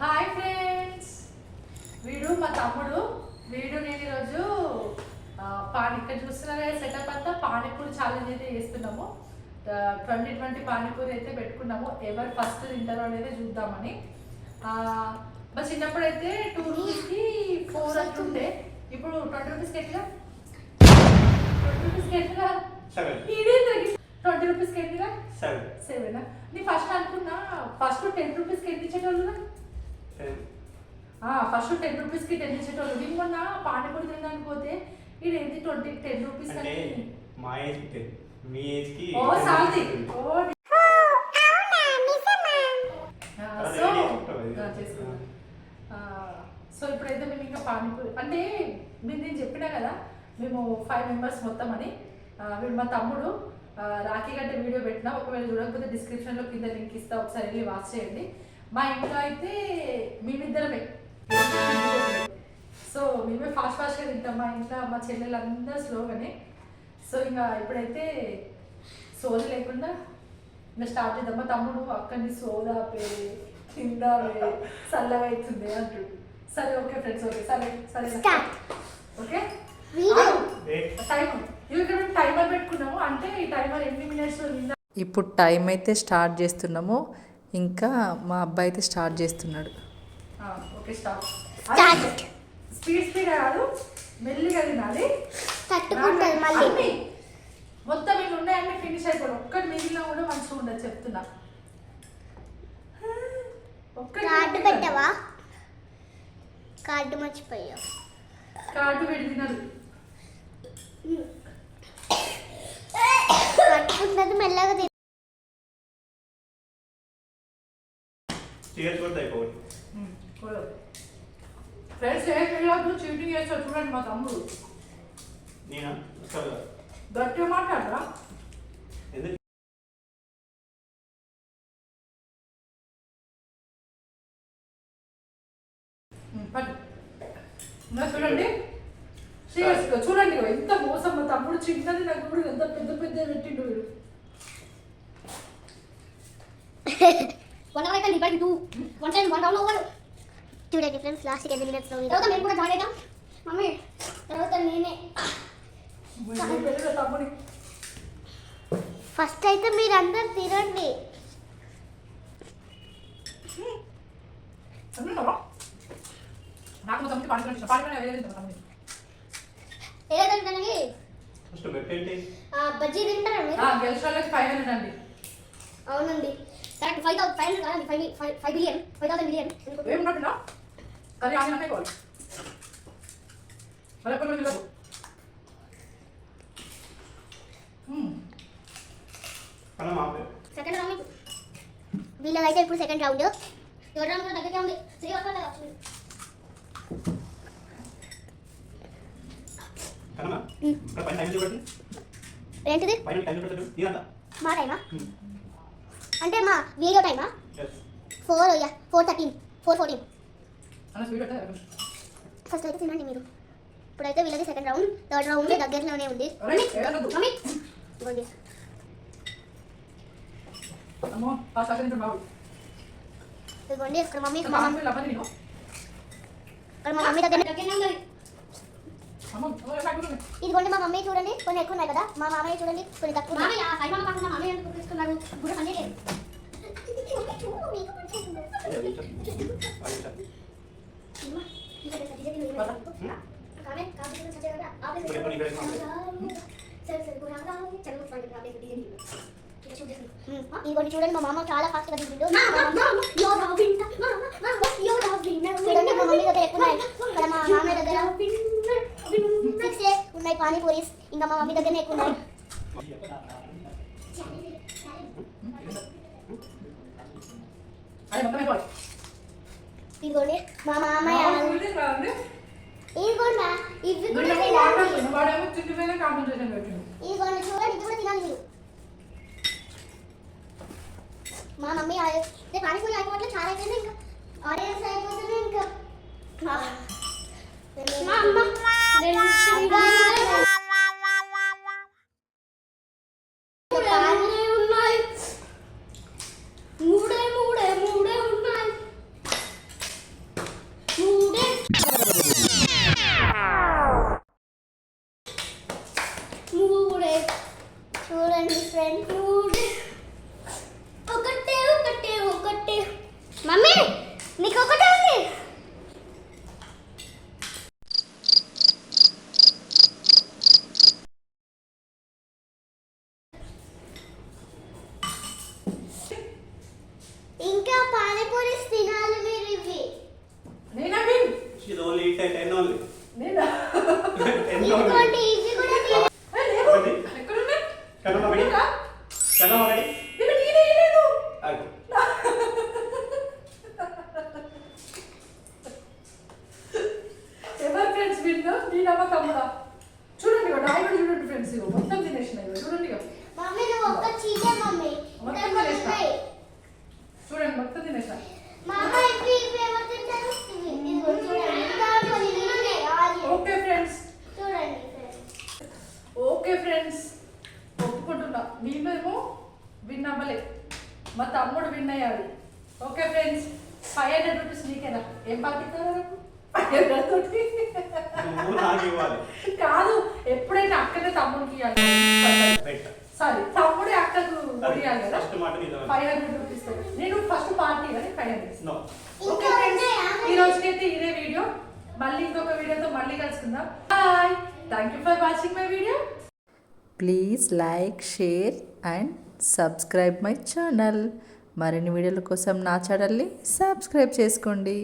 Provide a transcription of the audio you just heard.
Hi friends వీడు మా తమ్ముడు. వీడు నేను ఈరోజు పాని ఇక్కడ చూస్తున్నారా? సెటప్ అంతా పానీపూరి ఛాలెంజ్ అయితే చేస్తున్నాము. ట్వంటీ ట్వంటీ పానీపూరి అయితే పెట్టుకున్నాము. ఎవరు ఫస్ట్ తింటారో అనేది చూద్దామని. మా చిన్నప్పుడు అయితే టూ రూపీస్కి ఫోర్ అట్లుండే ఇప్పుడు ట్వంటీ రూపీస్కి ఎట్లా? ట్వంటీ రూపీస్కి ఎట్లా? సెవెన్ ట్వంటీ రూపీస్కి ఎట్లా? సెవెన్ సెవెన్ నీ ఫస్ట్ అనుకున్నా ఫస్ట్ టెన్ రూపీస్కి ఎంత ఇచ్చేటోళ్ళు? ఫస్ట్ టెన్ రూపీస్కి టెన్ ఇచ్చేటోళ్ళు. నేను మొన్న పానీపూరి తినడానికి పోతే ఇది ఏంటి ట్వంటీ టెన్ రూపీస్ అంటే మా ఏజ్ మీ ఏజ్కి ఓ సాల్ది ఓ సో ఇప్పుడైతే మేము ఇంకా పానీపూరి అంటే మీరు నేను చెప్పినా కదా మేము ఫైవ్ మెంబర్స్ మొత్తం అని. వీడు మా తమ్ముడు. రాఖీ గంట వీడియో పెట్టినా ఒకవేళ చూడకపోతే డిస్క్రిప్షన్లో కింద లింక్ ఇస్తా ఒకసారి వెళ్ళి వాచ్ చేయండి. మా ఇంట్లో అయితే మేమిద్దరమే సో మేమే ఫాస్ట్ ఫాస్ట్గా తింటాం. మా ఇంట్లో మా చెల్లెలు అందరూ స్లోగానే. సో ఇంకా ఇప్పుడైతే సోది లేకుండా ఇంకా స్టార్ట్ చేద్దాం. మా తమ్ముడు అక్కడిని సోదాపే తిందామే చల్లగా అవుతుంది అంటాడు సరే ఓకే ఫ్రెండ్స్ ఓకే. సరే సరే. ఓకే. టైం ఇక్కడ టైమర్ పెట్టుకున్నాము. అంటే ఈ టైమర్ ఎన్ని మినిట్స్ ఇప్పుడు టైం అయితే స్టార్ట్ చేస్తున్నాము. ఇంకా మా అబ్బాయి అయితే స్టార్ట్ చేస్తున్నాడు. Okay start. Start. Speed speed కాదు మెల్లిగా తినాలి. తట్టుకుంటది మళ్ళీ. మొత్తం ఇవి ఫినిష్ ఒక్కటి మిగిలిన కూడా మంచిగా ఉండదు చెప్తున్నా. కార్డు. పెట్టవా? కార్డు మర్చిపోయావు. కార్డు పెట్టి తినదు తట్టుకుంటది మెల్లగా తిను. చీర్స్ కూడా అయిపోయి ఫ్రెండ్స్ ఏ తెలియదు చీటింగ్ చేస్తాడు చూడండి మా తమ్ముడు. నేనా? అసలు గట్టిగా మాట్లాడరా? ఎందుకు? చూడండి. సీరియస్గా చూడండి ఎంత మోసం మా తమ్ముడు. చిన్నది నాకు కూడా ఎంత పెద్ద పెద్ద పెట్టిండు వీడు. వన్ అవర్ అయితే divide two one time one round over చూడండి ఫ్రెండ్స్ లాస్ట్ ఎన్ని మినిట్స్లో తర్వాత మేము కూడా జాయిన్ అవుతాం మమ్మీ తర్వాత నేనే. ఫస్ట్ అయితే మీరు అందరు తినండి. పెట్టేంటి బజ్జీ తింటారా అవునండి. Correct. Five thousand five hundred five five five billion five thousand billion ఏం ఉన్నట్టున్నా కానీ ఆయన అనే కావాలి. మరి ఎప్పుడు వెళ్ళదు మనం ఆపే సెకండ్ రౌండ్ వీళ్ళకైతే ఇప్పుడు సెకండ్ రౌండ్ థర్డ్ రౌండ్ కూడా దగ్గరగా ఉంది. త్రీ వచ్చింది చూడండి ఏంటిది? మా టైమా అంటే మా వీడియో టైమా? Four four thirteen four fourteen first అయితే తినండి మీరు. ఇప్పుడైతే వీళ్ళది సెకండ్ రౌండ్ థర్డ్ రౌండ్ దగ్గరలోనే ఉంది. ఇదిగోండి. ఇక్కడ మమ్మీ ఇక్కడ మా మమ్మీ దగ్గర ఇదిగోండి మా మమ్మీ చూడండి కొన్ని ఎక్కువ ఉన్నాయి కదా. మా మామయ్య చూడండి కొన్ని తక్కువ. మామయ్య ఎందుకు తీసుకున్నారు? గుడి లేదు ఉమ్, ఇదిగోండి చూడండి మా మామ చాలా ఫాస్ట్గా తింటుండు చూడండి మా మమ్మీ దగ్గర ఎక్కువ ఉన్నాయి ఇక్కడ మా మామయ్య దగ్గర సిక్స్ ఉన్నాయి పానీపూరీస్ ఇంకా మా మమ్మీ దగ్గర ఎక్కువ ఉన్నాయి అది మొత్తం అయిపోవాలి ఇదిగోండి మా మామయ్య ఇదిగోండి ఇవి కూడా తినండి వాడేమో చిన్న మీద కాన్సన్ట్రేషన్ పెట్టిండు ఇదిగోండి చూడండి ఇది కూడా తినాలి మీరు మా మమ్మీ ఆ- రేపు పానీపూరి అయిపోవట్లే చాలా అయిపోయింది ఇంకా ఆడియన్స్ అయిపోతుంది ఇంకా మా అమ్మ friend. మేమేమో విన్ అవ్వలే మా తమ్ముడు విన్ అయ్యాడు okay friends five hundred rupees నీకేనా? ఏం పాకిస్తారా కాదు ఎప్పుడైనా అక్కనే తమ్ముడికి ఇవ్వాలి. సారీ తమ్ముడే అక్కకు ఇవ్వాలి కదా? ఫైవ్ హండ్రెడ్ రూపీస్ నేను ఫస్ట్ పార్టీ అని ఫైవ్ హండ్రెడ్ ఓకే ఫ్రెండ్స్? ఈ రోజుకైతే ఇదే వీడియో మళ్ళీ ఇంకొక వీడియోతో మళ్ళీ కలుసుకుందాం. Bye thank you for watching my video please like share and subscribe my channel మరిన్ని వీడియోల కోసం నా ఛానల్ని సబ్స్క్రైబ్ చేసుకోండి.